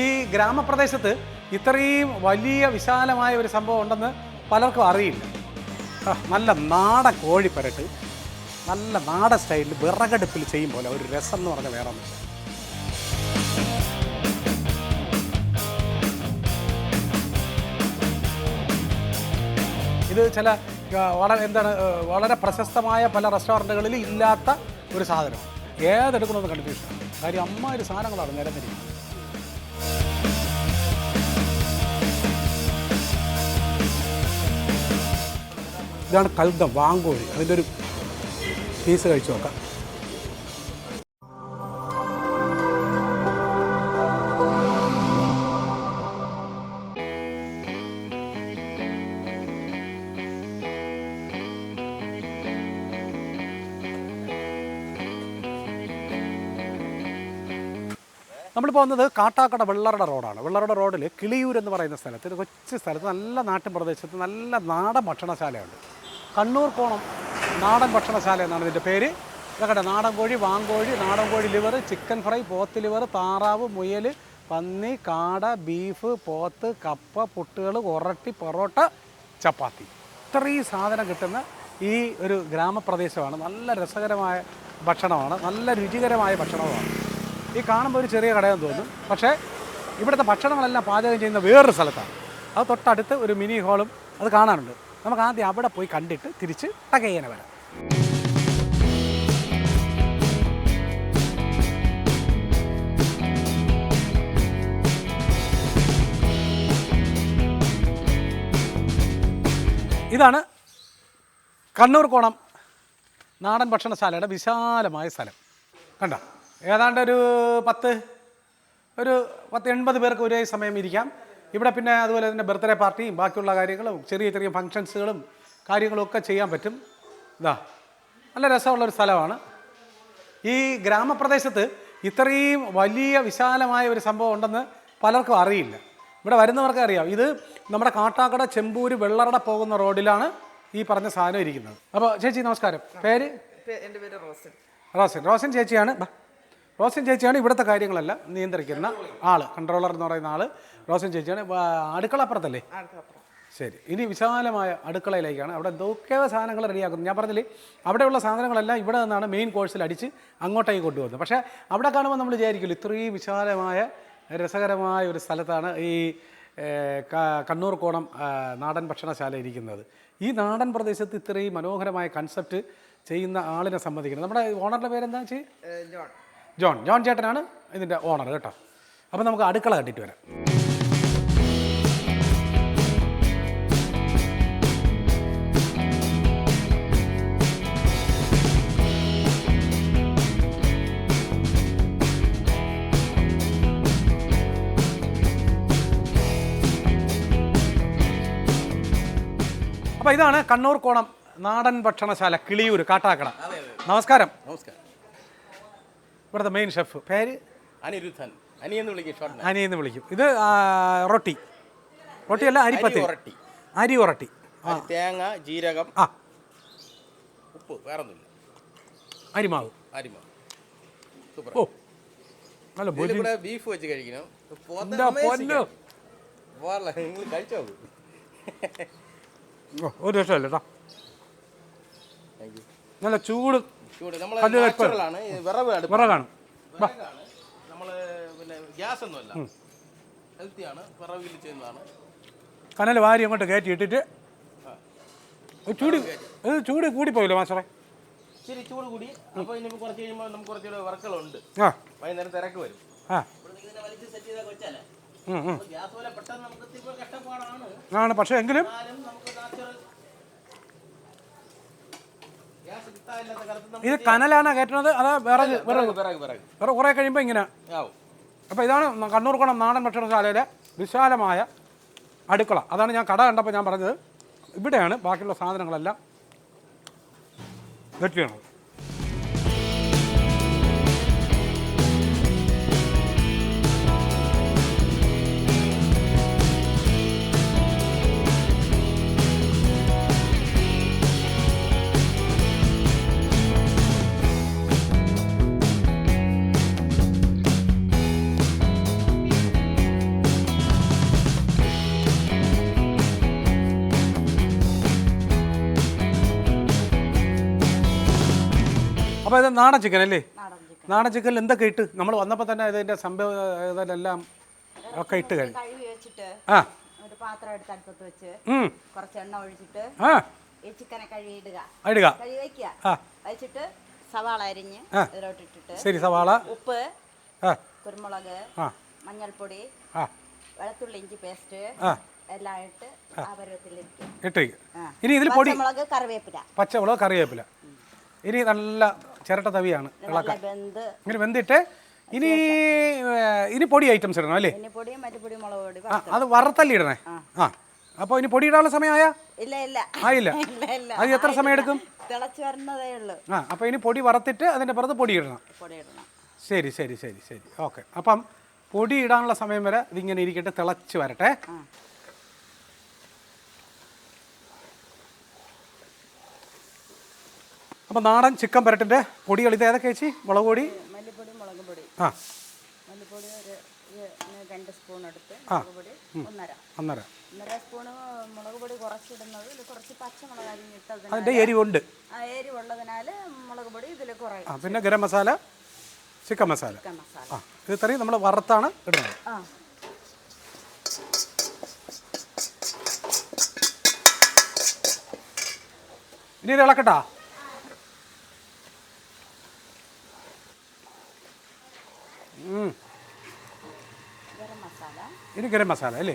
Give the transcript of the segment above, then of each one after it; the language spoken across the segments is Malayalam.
ഈ ഗ്രാമപ്രദേശത്ത് ഇത്രയും വലിയ വിശാലമായ ഒരു സംഭവം ഉണ്ടെന്ന് പലർക്കും അറിയില്ല. നല്ല നാടൻ കോഴിപ്പരട്ട് നല്ല നാടൻ സ്റ്റൈലിൽ വിറകടുപ്പിൽ ചെയ്യും പോലെ ഒരു രസം എന്ന് പറഞ്ഞാൽ വേറെ ഒന്നും ഇത് ചില വളരെ എന്താണ് വളരെ പ്രശസ്തമായ പല റെസ്റ്റോറന്റുകളിൽ ഇല്ലാത്ത ഒരു സാധനം. ഏതെടുക്കണമെന്ന് കണ്ടിട്ടില്ല കാര്യം അമ്മ ഒരു സാധനങ്ങളാണ് നിരന്നിരിക്കുന്നത് ഇതാണ് കൽദം വാങ്കോഴി. അതിന്റെ ഒരു പീസ് കഴിച്ചു നോക്കാം. നമ്മളിപ്പോൾ വന്നത് കാട്ടാക്കട വെള്ളറട റോഡാണ്. വെള്ളറട റോഡിൽ കിളിയൂർ എന്ന് പറയുന്ന സ്ഥലത്ത് ഒരു കൊച്ചു സ്ഥലത്ത് നല്ല നാട്ടിൻ പ്രദേശത്ത് നല്ല നാടൻ ഭക്ഷണശാലയുണ്ട്. കണ്ണൂർ കോണം നാടൻ ഭക്ഷണശാല എന്നാണ് ഇതിന്റെ പേര്. ഇതൊക്കെ നാടൻ കോഴി വാങ്കോഴി നാടൻ കോഴി ലിവർ ചിക്കൻ ഫ്രൈ പോത്ത് ലിവർ താറാവ് മുയൽ പന്നി കാട ബീഫ് പോത്ത് കപ്പ പുട്ടുകൾ ഉറട്ടി പൊറോട്ട ചപ്പാത്തി. ഇത്രയും സാധനം കിട്ടുന്ന ഈ ഒരു ഗ്രാമപ്രദേശമാണ്. നല്ല രസകരമായ ഭക്ഷണമാണ്. നല്ല രുചികരമായ ഭക്ഷണവുമാണ് ഈ കാണുമ്പോൾ ഒരു ചെറിയ കടയെന്ന് തോന്നും. പക്ഷേ ഇവിടുത്തെ ഭക്ഷണങ്ങളെല്ലാം പാചകം ചെയ്യുന്ന വേറൊരു സ്ഥലത്താണ്. അത് തൊട്ടടുത്ത് ഒരു മിനി ഹോളും അത് കാണാനുണ്ട്. നമുക്ക് ആദ്യം അവിടെ പോയി കണ്ടിട്ട് തിരിച്ച് ടകയ്യന വരാം. ഇതാണ് കണ്ണൂർ കോണം നാടൻ ഭക്ഷണശാലയുടെ വിശാലമായ സ്ഥലം. കണ്ടോ? ഏതാണ്ട് ഒരു പത്ത് ഒരു പത്ത് എൺപത് പേർക്ക് ഒരേ സമയം ഇരിക്കാം. ഇവിടെ പിന്നെ അതുപോലെ തന്നെ ബർത്ത്ഡേ പാർട്ടിയും ബാക്കിയുള്ള കാര്യങ്ങളും ചെറിയ ചെറിയ ഫങ്ഷൻസുകളും കാര്യങ്ങളൊക്കെ ചെയ്യാൻ പറ്റും. ഇതാ നല്ല രസമുള്ളൊരു സ്ഥലമാണ്. ഈ ഗ്രാമപ്രദേശത്ത് ഇത്രയും വലിയ വിശാലമായ ഒരു സംഭവം ഉണ്ടെന്ന് പലർക്കും അറിയില്ല. ഇവിടെ വരുന്നവർക്ക് അറിയാം. ഇത് നമ്മുടെ കാട്ടാക്കട ചെമ്പൂര് വെള്ളറട പോകുന്ന റോഡിലാണ് ഈ പറഞ്ഞ സാധനം ഇരിക്കുന്നത്. അപ്പോൾ ചേച്ചി നമസ്കാരം. പേര്? എന്റെ പേര് റോസൻ. റോസൻ. റോസൻ ചേച്ചിയാണ്. റോസൻ ചേച്ചിയാണ് ഇവിടുത്തെ കാര്യങ്ങളല്ല നിയന്ത്രിക്കുന്ന ആൾ കൺട്രോളർ എന്ന് പറയുന്ന ആൾ റോസൻ ചേച്ചിയാണ്. അടുക്കളപ്പുറത്തല്ലേ? ശരി. ഇനി വിശാലമായ അടുക്കളയിലേക്കാണ്. അവിടെ എന്തൊക്കെയോ സാധനങ്ങൾ റെഡിയാക്കുന്നത് ഞാൻ പറഞ്ഞില്ലേ അവിടെയുള്ള സാധനങ്ങളെല്ലാം ഇവിടെ നിന്നാണ് മെയിൻ കോഴ്സിൽ അടിച്ച് അങ്ങോട്ടേക്ക് കൊണ്ടുപോകുന്നത് പക്ഷേ അവിടെ കാണുമ്പോൾ നമ്മൾ വിചാരിക്കില്ല ഇത്രയും വിശാലമായ രസകരമായ ഒരു സ്ഥലത്താണ് ഈ കണ്ണൂർ കോണം നാടൻ ഭക്ഷണശാല ഇരിക്കുന്നത്. ഈ നാടൻ പ്രദേശത്ത് ഇത്രയും മനോഹരമായ കൺസെപ്റ്റ് ചെയ്യുന്ന ആളിനെ സംബന്ധിക്കുന്നത് നമ്മുടെ ഓണറിന്റെ പേരെന്താ വെച്ചാൽ ജോൺ. ജോൺ ചേട്ടനാണ് ഇതിന്റെ ഓണർ കേട്ടോ. അപ്പോൾ നമുക്ക് അടുക്കള കണ്ടിട്ട് വരാം. അപ്പോൾ ഇതാണ് കണ്ണൂർ കോണം നാടൻ ഭക്ഷണശാല കിളിയൂർ കാട്ടാക്കട. നമസ്കാരം. നമസ്കാരം. ഇവിടുത്തെ മെയിൻ ഷെഫ്. പേര്? അനിരുദ്ധൻ. അനി എന്ന് വിളിക്കും ഷോർട്ട് അനിയെന്ന് വിളിക്കും. ഇത് റൊട്ടി. റൊട്ടിയല്ല അരിപ്പത്തി. റൊട്ടി അരി ഉറട്ടി തേങ്ങ ജീരകം. ആ. ഉപ്പ് വേറൊന്നുമില്ല. അരിമാവ്. അരിമാവ്. സൂപ്പർ. ഓ. നല്ല ഇതിൽ ബുദ്ധി കൂടെ ബീഫ് വെച്ച് കഴിക്കണം. എന്താ amazing പൊന്നു? നിങ്ങൾ കഴിച്ചോ? ഓ, ഒരു രക്ഷമല്ല കേട്ടോ താങ്ക് യു നല്ല ചൂട് ആണ്. വിറകാണ്. കനൽ വാരി അങ്ങോട്ട് കയറ്റി ഇട്ടിട്ട് ചൂട് ഇത് ചൂട് കൂടിപ്പോയില്ലോ മാസ്റ്ററെ? ഇച്ചിരി ചൂട് കൂടി. അപ്പോൾ ഇനി കുറച്ച് കഴിയുമ്പോൾ നമുക്ക് കുറച്ചുകൂടെ വർക്കുകളുണ്ട് ആ. വൈകുന്നേരം തിരക്ക് വരും. ആ. ഇതിനെ വലിച്ച് ഇത് കനലാണ് കയറ്റുന്നത്? അതാ വേറെ വേറെ കുറേ കഴിയുമ്പോൾ ഇങ്ങനെ. അപ്പോൾ ഇതാണ് കണ്ണൂർ കുളം നാടൻ ഭക്ഷണശാലയിലെ വിശാലമായ അടുക്കള. അതാണ് ഞാൻ കട കണ്ടപ്പോൾ ഞാൻ പറഞ്ഞത്. ഇവിടെയാണ് ബാക്കിയുള്ള സാധനങ്ങളെല്ലാം വെട്ടിയാണ് അപ്പോൾ ഇത് നാടൻ ചിക്കൻ അല്ലേ? നാടൻ ചിക്കൻ ചിക്കനിൽ എന്തൊക്കെ ഇട്ട്? നമ്മൾ വന്നപ്പോൾ തന്നെ ഇതിന്റെ സംഭവം ഇതെല്ലാം ഒക്കെ ഇട്ട് കഴിഞ്ഞു. ആ. ഒരു പാത്രം എടുത്ത് അടുപ്പത്ത് വെച്ച് കുറച്ച് എണ്ണ ഒഴിച്ചിട്ട് ഈ ചിക്കനെ കഴുകിയിടുക ഇടുക. കഴുകി വയ്ക്കുക വെച്ചിട്ട് സവാള അരിഞ്ഞ്. ഇതിലോട്ട് ഇട്ടിട്ട് ശരി സവാള. ഉപ്പ് ആ. കുരുമുളക് മഞ്ഞൾപ്പൊടി വെളുത്തുള്ളി ഇഞ്ചി പേസ്റ്റ് എല്ലാം ഇട്ട് ആ. പരുവത്തിലിരിക്കും ഇട്ടേക്ക് ഇനി ഇതിൽ പൊടി മുളക് കറിവേപ്പില. പച്ചമുളക് കറിവേപ്പില. ഇനി നല്ല ചിരട്ട തവിയാണ് ഇങ്ങനെ വെന്തിട്ട് ഇനി ഇനി പൊടി ഐറ്റംസ് ഇടണം അല്ലേ? ആ അത് വറുത്തല്ലി ഇടണേ. ആ. അപ്പോൾ ഇനി പൊടി ഇടാനുള്ള സമയമായ? ഇല്ല ഇല്ല. ആയില്ല. അത് എത്ര സമയം എടുക്കും? തിളച്ച് വരുന്നതേ ഉള്ളൂ. ആ അപ്പോൾ ഇനി പൊടി വറുത്തിട്ട് അതിന്റെ പുറത്ത് പൊടി ഇടണം. പൊടി ഇടണം. ശരി ശരി ശരി ശരി. ഓക്കെ. അപ്പം പൊടി ഇടാനുള്ള സമയം വരെ ഇതിങ്ങനെ ഇരിക്കട്ടെ തിളച്ച് വരട്ടെ. ആ അപ്പം നാടൻ ചിക്കൻ പെരട്ടിന്റെ പൊടികൾ ഇത് ഏതൊക്കെ ചേച്ചി? മുളക് പൊടി? മല്ലിപ്പൊടി മുളക് പൊടി. ആ. മല്ലിപ്പൊടി ഒരു രണ്ട് സ്പൂൺ എടുത്ത് മുളക് പൊടി ഒന്നര. അന്നേരം ഒന്നര സ്പൂണ് മുളക് പൊടി കുറച്ചിടുന്നത് ഇതിൽ കുറച്ച് പച്ചമുളക് അരിഞ്ഞിട്ടതിന് അതിന്റെ എരിവുണ്ട്. ആ എരിവുള്ളതിനാൽ മുളക് പൊടി ഇതിൽ കുറയും. ആ പിന്നെ ഗരം മസാല ചിക്കൻ മസാല. ചിക്കൻ മസാല. ആ ഇത് ഇത്രയും നമ്മൾ വറുത്താണ് ഇടുന്നത്. ആ. ഇനി ഇത് ഇളക്കട്ടാ ഉം. ഗരം മസാല ഇനി ഗരം മസാല അല്ലേ?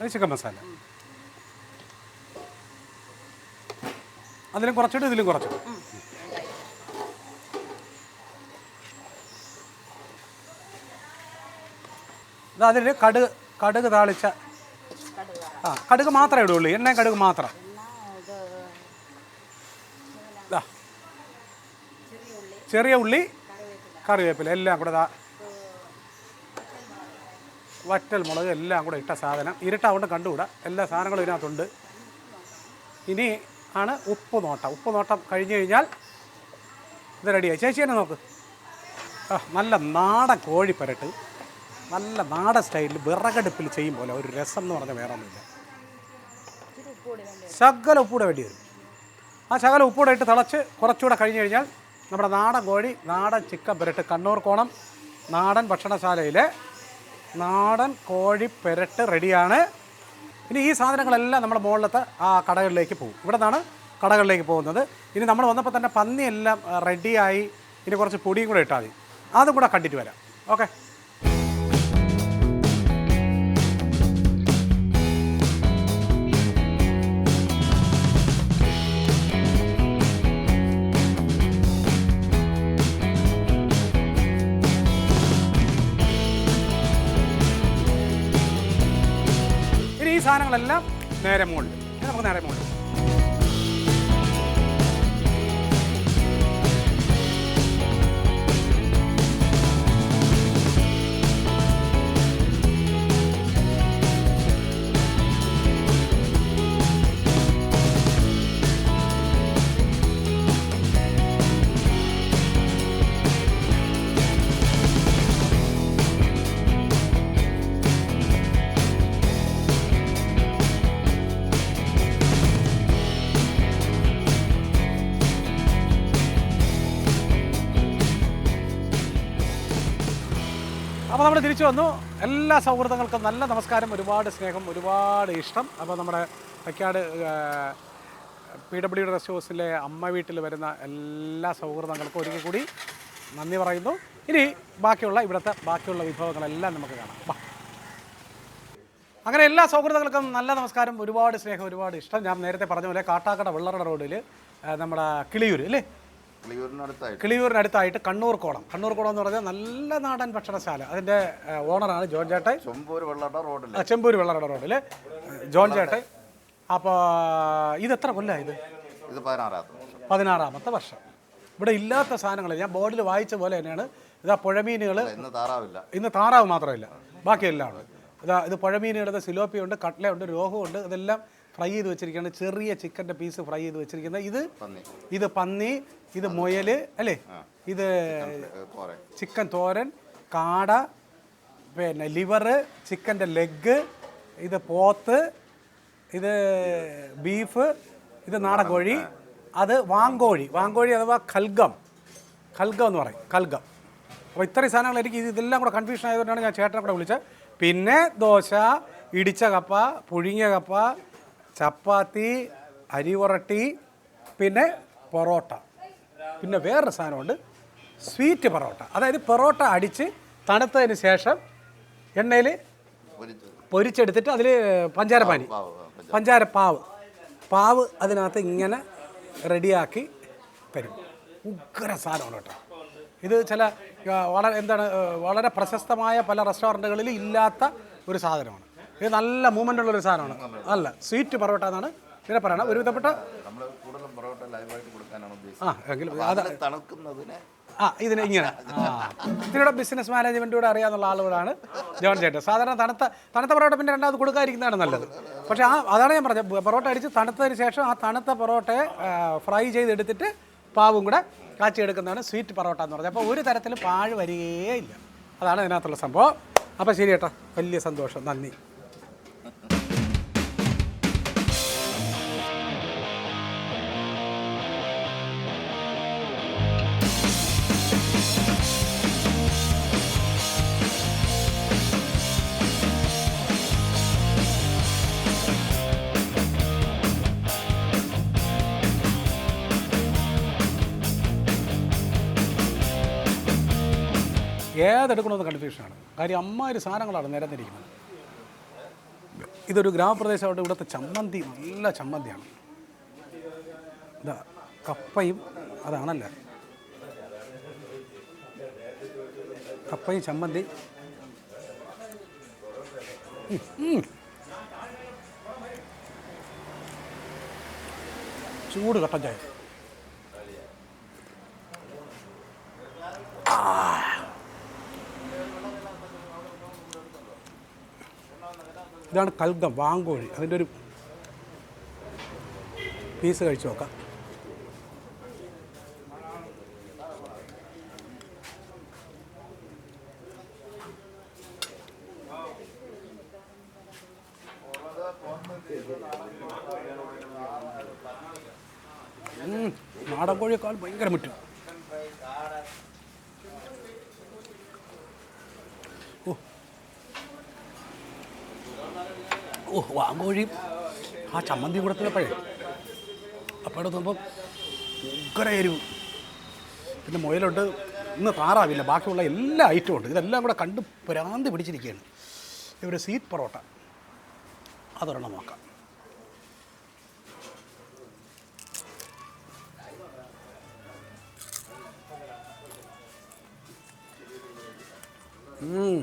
അത് ചിക്കൻ മസാല. അതിലും കുറച്ചിട്ട് ഇതിലും കുറച്ചു. ഇത് അതിൽ കടുക് കടുക് താളിച്ച ആ കടുക് മാത്രമേ ഇടുള്ളൂ എണ്ണ കടുക് മാത്രം. ചെറിയ ഉള്ളി. കറിവേപ്പില എല്ലാം കൂടെ ദാ വറ്റൽ മുളക് എല്ലാം കൂടെ ഇട്ട സാധനം. ഇരുട്ടാവുകൊണ്ട് കണ്ടുകൂടാ. എല്ലാ സാധനങ്ങളും ഇതിനകത്തുണ്ട്. ഇനി ആണ് ഉപ്പ് നോട്ടം. ഉപ്പ് നോട്ടം കഴിഞ്ഞു കഴിഞ്ഞാൽ ഇത് റെഡിയായി ചേച്ചി തന്നെ നോക്ക്. ആ നല്ല നാടൻ കോഴിപ്പരട്ട് നല്ല നാടൻ സ്റ്റൈലിൽ വിറകടുപ്പിൽ ചെയ്യും പോലെ ഒരു രസം എന്ന് പറഞ്ഞാൽ വേറെ ഒന്നുമില്ല. ശകല ഉപ്പൂടെ വേണ്ടി വരും. ആ ശകല ഉപ്പൂടെ ഇട്ട് തിളച്ച് കുറച്ചുകൂടെ കഴിഞ്ഞു കഴിഞ്ഞാൽ നമ്മുടെ നാടൻ കോഴി നാടൻ ചിക്കൻ പെരട്ട് കണ്ണൂർ കോണം നാടൻ ഭക്ഷണശാലയിലെ നാടൻ കോഴി പെരട്ട് റെഡിയാണ്. ഇനി ഈ സാധനങ്ങളെല്ലാം നമ്മുടെ മുകളിലത്തെ ആ കടകളിലേക്ക് പോകും. ഇവിടെ നിന്നാണ് കടകളിലേക്ക് പോകുന്നത്. ഇനി നമ്മൾ വന്നപ്പോൾ തന്നെ പന്നിയെല്ലാം റെഡിയായി ഇനി കുറച്ച് പൊടിയും കൂടെ ഇട്ടാൽ മതി. അതും കൂടെ കണ്ടിട്ട് വരാം. ഓക്കെ സാധനങ്ങളെല്ലാം നേരെ മുകളിൽ. നമുക്ക് നേരെ മുകളിൽ. അപ്പോൾ നമ്മൾ തിരിച്ചു വന്നു. എല്ലാ സൗഹൃദങ്ങൾക്കും നല്ല നമസ്കാരം ഒരുപാട് സ്നേഹം ഒരുപാട് ഇഷ്ടം. അപ്പോൾ നമ്മുടെ തൈക്കാട് പി ഡബ്ല്യു റെസ്റ്റ് ഹൗസിലെ അമ്മ വീട്ടിൽ വരുന്ന എല്ലാ സൗഹൃദങ്ങൾക്കും ഒരിക്കൽ കൂടി നന്ദി പറയുന്നു. ഇനി ബാക്കിയുള്ള ഇവിടുത്തെ ബാക്കിയുള്ള വിഭവങ്ങളെല്ലാം നമുക്ക് കാണാം. അങ്ങനെ എല്ലാ സൗഹൃദങ്ങൾക്കും നല്ല നമസ്കാരം ഒരുപാട് സ്നേഹം ഒരുപാട് ഇഷ്ടം. ഞാൻ നേരത്തെ പറഞ്ഞ പോലെ കാട്ടാക്കട വെള്ളറട റോഡിൽ നമ്മുടെ കിളിയൂർ അല്ലേ? കിളിയൂരിനടുത്തായിട്ട്. കണ്ണൂർ കോളം കണ്ണൂർ കോളം എന്ന് പറഞ്ഞാൽ നല്ല നാടൻ ഭക്ഷണശാല. അതിന്റെ ഓണറാണ് ജോൺ ചേട്ടൻ. ചെമ്പൂർ വെള്ളട റോഡിൽ ജോൺ ചേട്ടൻ. അപ്പോൾ ഇത് എത്ര കൊല്ലാ ഇത്? ഇത് പതിനാറാമത്തെ വർഷം. പതിനാറാമത്തെ വർഷം. ഇവിടെ ഇല്ലാത്ത സാധനങ്ങൾ ഞാൻ ബോർഡിൽ വായിച്ച പോലെ തന്നെയാണ്. ഇതാ പുഴമീനുകൾ അല്ല, ഇന്ന് താറാവില്ല. ഇന്ന് താറാവ് മാത്രമില്ല. ബാക്കിയെല്ലാം ഉണ്ട്. ഇതാ ഇത് പുഴമീനുകളുടെ സിലോപ്പിയുണ്ട് കട്ലയുണ്ട് രോഹമുണ്ട് ഇതെല്ലാം ഫ്രൈ ചെയ്ത് വെച്ചിരിക്കുന്നത് ചെറിയ ചിക്കന്റെ പീസ് ഫ്രൈ ചെയ്ത് വെച്ചിരിക്കുന്നത്. ഇത് ഇത് പന്നി ഇത് മുയൽ അല്ലേ? ഇത് ചിക്കൻ തോരൻ. കാട പിന്നെ ലിവറ് ചിക്കന്റെ ലെഗ് ഇത് പോത്ത് ഇത് ബീഫ് ഇത് നാടൻ കോഴി അത് വാങ്കോഴി. വാങ്കോഴി അഥവാ കൽഗം. കൽഗം എന്ന് പറയും. കൽഗം. അപ്പോൾ ഇത്രയും സാധനങ്ങൾ എനിക്ക് ഇത് ഇതെല്ലാം കൂടെ കൺഫ്യൂഷൻ ആയതുകൊണ്ടാണ് ഞാൻ ചേട്ടനെ കൂടെ വിളിച്ചത്. പിന്നെ ദോശ ഇടിച്ച കപ്പ പുഴുങ്ങിയ കപ്പ ചപ്പാത്തി അരിവറട്ടി പിന്നെ പൊറോട്ട. പിന്നെ വേറൊരു സാധനമുണ്ട് സ്വീറ്റ് പൊറോട്ട. അതായത് പൊറോട്ട അടിച്ച് തണുത്തതിന് ശേഷം എണ്ണയിൽ പൊരിച്ചെടുത്തിട്ട് അതിൽ പഞ്ചാരപ്പാനി പാനി. പഞ്ചാര. പഞ്ചാര പാവ്. പാവ് അതിനകത്ത് ഇങ്ങനെ റെഡിയാക്കി തരും. ഉഗ്ര സാധനമാണ് കേട്ടോ. ഇത് ചില വളരെ എന്താണ് വളരെ പ്രശസ്തമായ പല റെസ്റ്റോറന്റുകളിൽ ഇല്ലാത്ത ഒരു സാധനമാണ്. ഇത് നല്ല മൂവ്മെന്റ് ഉള്ളൊരു സാധനമാണ്. അല്ല സ്വീറ്റ് പൊറോട്ട എന്നാണ് ഇതിനെ പറയണം ഒരുവിധപ്പെട്ട ആ എങ്കിലും അത്. ആ ഇതിന് ഇങ്ങനെ. ആ. ഇതിലൂടെ ബിസിനസ് മാനേജ്മെന്റൂടെ അറിയാവുന്ന ആളുകളാണ് ജോൺ ചേട്ടൻ. സാധാരണ തണുത്ത തണുത്ത പൊറോട്ട പിന്നെ രണ്ടാമത് കൊടുക്കാതിരിക്കുന്നതാണ് നല്ലത്. പക്ഷേ ആ അതാണ് ഞാൻ പറഞ്ഞത്. പൊറോട്ട അടിച്ച് തണുത്തതിന് ശേഷം ആ തണുത്ത പൊറോട്ടയെ ഫ്രൈ ചെയ്തെടുത്തിട്ട് പാവും കൂടെ കാച്ചിയെടുക്കുന്നതാണ് സ്വീറ്റ് പൊറോട്ട എന്ന് പറഞ്ഞത്. അപ്പോൾ ഒരു തരത്തിൽ പാഴ് വരികയേ ഇല്ല. അതാണ് ഇതിനകത്തുള്ള സംഭവം. അപ്പോൾ ശരി ചേട്ടാ. വലിയ സന്തോഷം. നന്ദി. ഏതെടുക്കണമെന്ന് കൺഫ്യൂഷനാണ് കാര്യം അമ്മാതിരി സാധനങ്ങളാണ് നിരന്നിരിക്കുന്നത്. ഇതൊരു ഗ്രാമപ്രദേശമായിട്ട് ഇവിടുത്തെ ചമ്മന്തി നല്ല ചമ്മന്തിയാണ്. ഇതാ കപ്പയും അതാണല്ലേ? കപ്പയും ചമ്മന്തി. ചൂട് കട്ടൻ ഇതാണ് കൽഗം വാങ്കോഴി. അതിന്റെ ഒരു പീസ് കഴിച്ചു നോക്കാം. നാടൻ കോഴിയേക്കാൾ ഭയങ്കര മുറ്റും. ഓ വാങ്കോഴി ആ ചമ്മന്തി കൂടത്തിലപ്പോഴേ അപ്പോഴെ നോക്കുമ്പോൾ ഉഗ്ര എരിവ്. പിന്നെ മുയലുണ്ട്. ഇന്ന് താറാവില്ല. ബാക്കിയുള്ള എല്ലാ ഐറ്റവും ഉണ്ട്. ഇതെല്ലാം കൂടെ കണ്ട് പ്രാന്തി പിടിച്ചിരിക്കുകയാണ്. ഇവർ സീറ്റ് പൊറോട്ട. അതൊരെണ്ണം നോക്കാം. ഉം.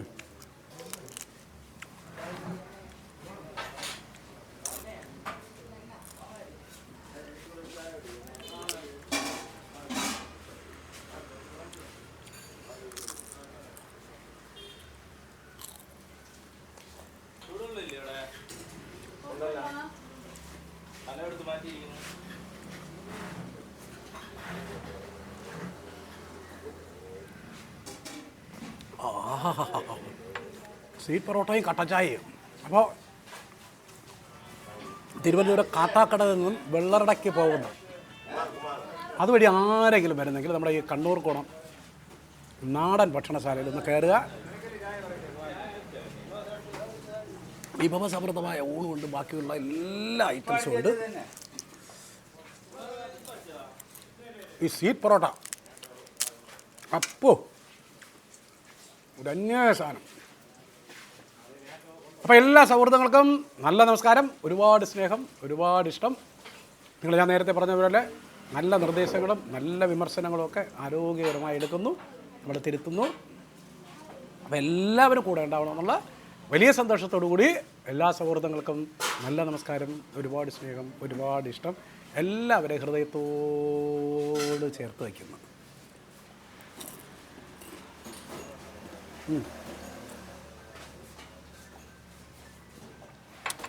ചൂടുള്ളില്ലേ ഇവിടെ തലയെടുത്ത് മാറ്റിയിരിക്കുന്നു. സ്വീറ്റ് പൊറോട്ടയും കട്ടച്ചായയും അപ്പോൾ തിരുവനന്തപുരം കാട്ടാക്കടയിൽ നിന്നും വെള്ളറടയ്ക്ക് പോകുന്ന അതുവഴി ആരെങ്കിലും വരുന്നെങ്കിൽ നമ്മുടെ ഈ കണ്ണൂർ കുണം നാടൻ ഭക്ഷണശാലയിൽ ഒന്ന് കയറുക. വിഭവസമൃദ്ധമായ ഊണുണ്ട് ബാക്കിയുള്ള എല്ലാ ഐറ്റംസും ഉണ്ട്. ഈ സ്വീറ്റ് പൊറോട്ട. അപ്പോ അന്യായ സാധനം. അപ്പോൾ എല്ലാ സൗഹൃദങ്ങൾക്കും നല്ല നമസ്കാരം ഒരുപാട് സ്നേഹം ഒരുപാട് ഇഷ്ടം. നിങ്ങൾ ഞാൻ നേരത്തെ പറഞ്ഞതുപോലെ നല്ല നിർദ്ദേശങ്ങളും നല്ല വിമർശനങ്ങളും ഒക്കെ ആരോഗ്യകരമായി എടുക്കുന്നു നമ്മൾ തിരുത്തുന്നു. അപ്പോൾ എല്ലാവരും കൂടെ ഉണ്ടാവണമെന്നുള്ള വലിയ സന്തോഷത്തോടു കൂടി എല്ലാ സൗഹൃദങ്ങൾക്കും നല്ല നമസ്കാരം ഒരുപാട് സ്നേഹം ഒരുപാട് ഇഷ്ടം എല്ലാവരെയും ഹൃദയത്തോട് ചേർത്ത് വയ്ക്കുന്നു.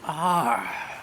ആ.